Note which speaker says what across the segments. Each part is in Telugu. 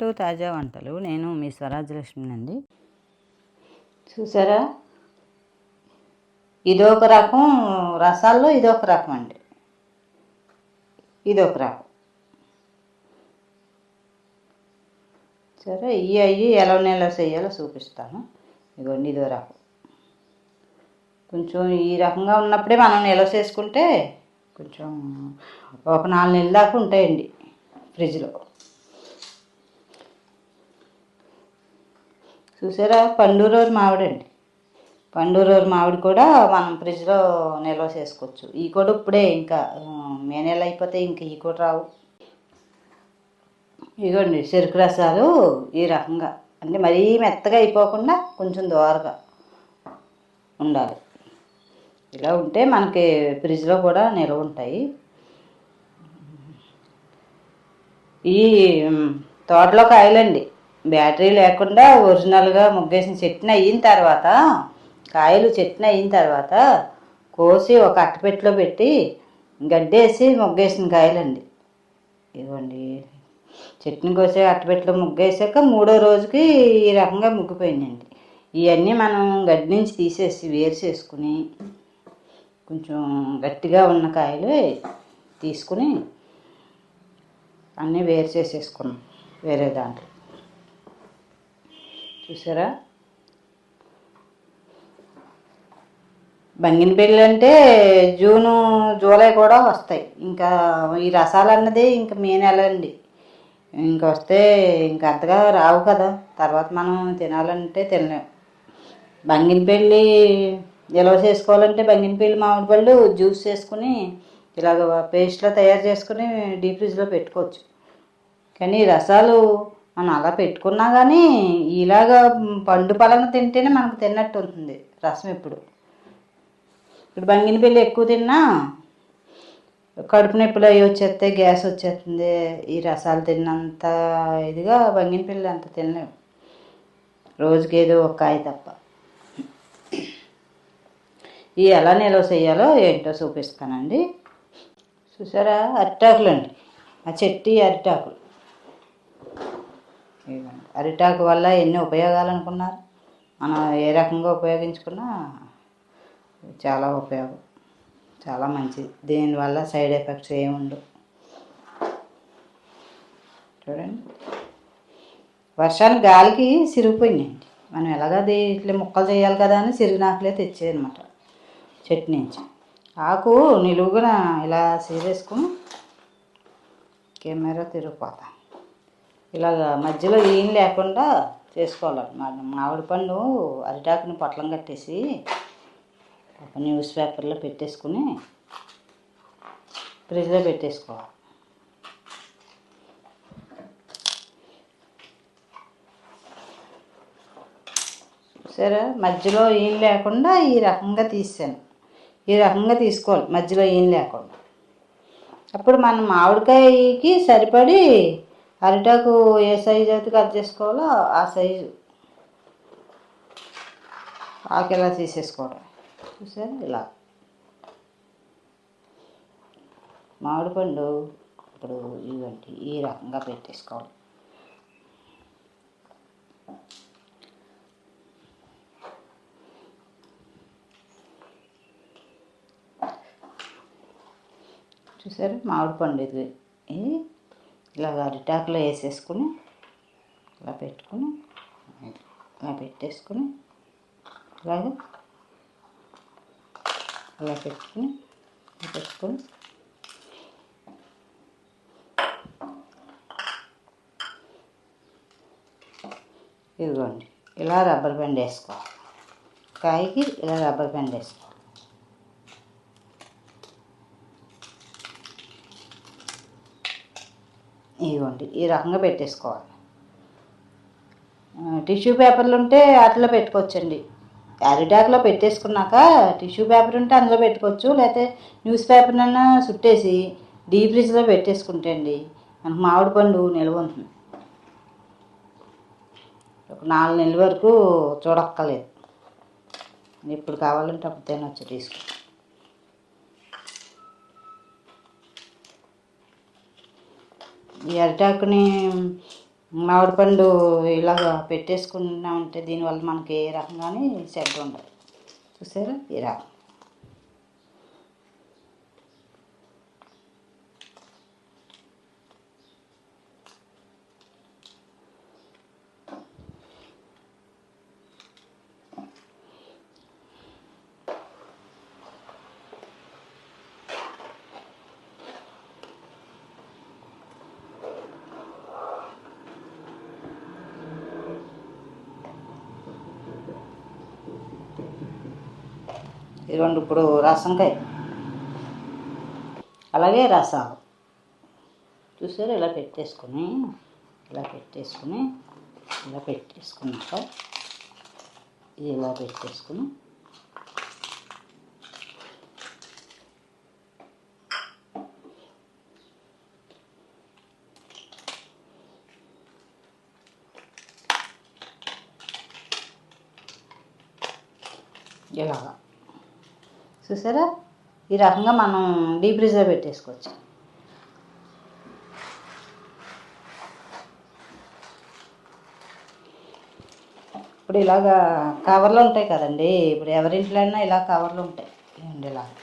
Speaker 1: టు తాజా వంటలు. నేను మీ స్వరాజ్యలక్ష్మి అండి చూసారా? ఇదొక రకం రసాల్లో ఇదొక రకం అండి. ఇదొక రకం. సరే ఇవి అయ్యి ఎలా నెల చేయాలో చూపిస్తాను. ఇదిగోండి ఇదో రకం. కొంచెం ఈ రకంగా ఉన్నప్పుడే మనం నిల్వ చేసుకుంటే కొంచెం ఒక నాలుగు నెలల దాకా ఉంటాయండి ఫ్రిడ్జ్లో. చూసారా? పండూరూరు మామిడి అండి పండూరూరు మామిడి కూడా మనం ఫ్రిడ్జ్లో నిల్వ చేసుకోవచ్చు. ఈ కూడా ఇప్పుడే ఇంకా మే నెల అయిపోతే ఇంకా ఈ కూడా రావు. ఇదిగోండి చెరుకు రసాలు ఈ రకంగా. అంటే మరీ మెత్తగా అయిపోకుండా కొంచెం దోరగా ఉండాలి. ఇలా ఉంటే మనకి ఫ్రిడ్జ్లో కూడా నిల్వ ఉంటాయి. ఈ తోటలో కాయలండి. బ్యాటరీ లేకుండా ఒరిజినల్గా ముగ్గేసిన చెట్ని అయిన తర్వాత కాయలు చెట్టుని అయిన తర్వాత కోసి ఒక అట్టపెట్టిలో పెట్టి గడ్డేసి ముగ్గేసిన కాయలండి. ఇవ్వండి చట్నీ కోసే అట్టపెట్టిలో ముగ్గేసాక మూడో రోజుకి ఈ రకంగా ముగ్గిపోయిందండి. ఇవన్నీ మనం గడ్డి నుంచి తీసేసి వేరు చేసుకుని కొంచెం గట్టిగా ఉన్న కాయలు తీసుకుని అన్నీ వేరు చేసేసుకున్నాం వేరే దాంట్లో. చూసారా? బంగినపల్లి అంటే జూను జూలై కూడా వస్తాయి. ఇంకా ఈ రసాలు అన్నది ఇంకా మే నెల అండి. ఇంకా వస్తే ఇంకా అంతగా రావు కదా. తర్వాత మనం తినాలంటే తినలేం. బంగినపల్లి నిల్వ చేసుకోవాలంటే బంగినపల్లి మామిడి పళ్ళు జ్యూస్ చేసుకుని ఇలాగ పేస్ట్లో తయారు చేసుకుని డీప్ ఫ్రిడ్జ్లో పెట్టుకోవచ్చు. కానీ ఈ రసాలు మనం అలా పెట్టుకున్నా కానీ ఇలాగ పండు పళ్ళను తింటేనే మనకు తిన్నట్టు ఉంటుంది రసం ఇప్పుడు. ఇప్పుడు బంగినపల్లి ఎక్కువ తిన్నా కడుపు నొప్పులు అవి వచ్చేస్తాయి గ్యాస్ వచ్చేస్తుంది. ఈ రసాలు తిన్నంత ఇదిగా బంగినపల్లి అంత తినలేము. రోజుకి ఏదో ఒక కాయ తప్ప. ఇవి ఎలా నిల్వ చేయాలో ఏంటో చూపిస్తానండి. చూసారా? అరిటాకులు అండి ఆ చెట్టి అరిటాకులు. అరిటాకు వల్ల ఎన్ని ఉపయోగాలు అనుకున్నారు మనం ఏ రకంగా ఉపయోగించుకున్నా చాలా ఉపయోగం చాలా మంచిది. దీనివల్ల సైడ్ ఎఫెక్ట్స్ ఏమి ఉండవు. చూడండి. వర్షానికి గాలికి సిరిగిపోయినాయండి. మనం ఎలాగది ఇట్లా ముక్కలు చేయాలి కదా అని సిరిగినాకులే తెచ్చేదనమాట చెట్టు నుంచి. ఆకు నిలువుగా ఇలా సీరేసుకుని కెమెరా తిరిగిపోతా ఇలాగ మధ్యలో ఏం లేకుండా చేసుకోవాలన్నమాట మామిడి పండు అరిటాకుని పొట్లం కట్టేసి ఒక న్యూస్ పేపర్లో పెట్టేసుకుని ఫ్రిడ్జ్లో పెట్టేసుకోవాలి. సరే మధ్యలో ఏం లేకుండా ఈ రకంగా తీసాను. ఈ రకంగా తీసుకోవాలి మధ్యలో ఏం లేకుండా. అప్పుడు మనం మామిడికాయకి సరిపడి అరిటాకు ఏ సైజు అయితే కట్ చేసుకోవాలో ఆ సైజు. ఆకేలా తీసేసుకోవడం. చూసారు? ఇలా. మామిడి పండు ఇప్పుడు ఇవ్వండి. ఈ రకంగా పెట్టేసుకోవాలి. చూసారు? మామిడి పండు ఇది. ఇలా అరిటాకులో వేసేసుకుని ఇలా పెట్టుకుని ఇలా పెట్టేసుకుని ఇలాగ ఇలా పెట్టుకుని ఇలా పెట్టుకుని. ఇదిగోండి ఇలా రబ్బర్ బ్యాండ్ వేసుకోవాలి. కాయకి ఇలా రబ్బర్ బ్యాండ్ వేసుకోవాలి. ఇదిగోండి ఈ రకంగా పెట్టేసుకోవాలి. టిష్యూ పేపర్లు ఉంటే వాటిలో పెట్టుకోవచ్చండి. అరిటాకులో పెట్టేసుకున్నాక టిష్యూ పేపర్ ఉంటే అందులో పెట్టుకోవచ్చు లేకపోతే న్యూస్ పేపర్నైనా చుట్టేసి డీప్ ఫ్రిడ్జ్లో పెట్టేసుకుంటే అండి మనకు మామిడి పండు నిల్వ ఉంటుంది. ఒక నాలుగు నెలల వరకు చూడక్కర్లేదు. ఇప్పుడు కావాలంటే అప్పుడు తినొచ్చు తీసుకుని. ఈ అరిటాకుని మామిడి పండు ఇలాగ పెట్టేసుకున్నామంటే దీనివల్ల మనకి ఏ రకంగానే చెడ్డ ఉండదు. చూసారా? ఈ రకం. ఇదిగోండి ఇప్పుడు రసంకాయ అలాగే రసాలు చూసారు? ఇలా పెట్టేసుకుని ఇలా పెట్టేసుకుని ఇలా పెట్టేసుకున్నాక ఇది ఇలా పెట్టేసుకుని ఇలాగా. చూసారా? ఈ రకంగా మనం డీప్ రిజర్వ్ పెట్టేసుకోవచ్చు. ఇప్పుడు ఇలాగా కవర్లు ఉంటాయి కదండి. ఇప్పుడు ఎవరింట్లో అయినా ఇలా కవర్లు ఉంటాయి. ఇలాగా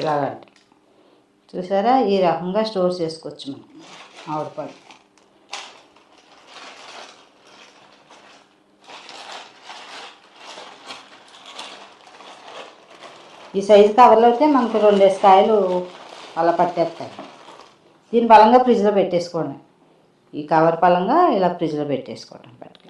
Speaker 1: ఇలాగంటే చూసారా? ఈ రకంగా స్టోర్ చేసుకోవచ్చు మనం. ఆవిడపాడు. ఈ సైజు కవర్లో అయితే మనకు రెండేసి కాయలు అలా పట్టేస్తాయి. దీని బలంగా ఫ్రిడ్జ్లో పెట్టేసుకోండి. ఈ కవర్ పలంగా ఇలా ఫ్రిడ్జ్లో పెట్టేసుకోవడం పెట్టుకోండి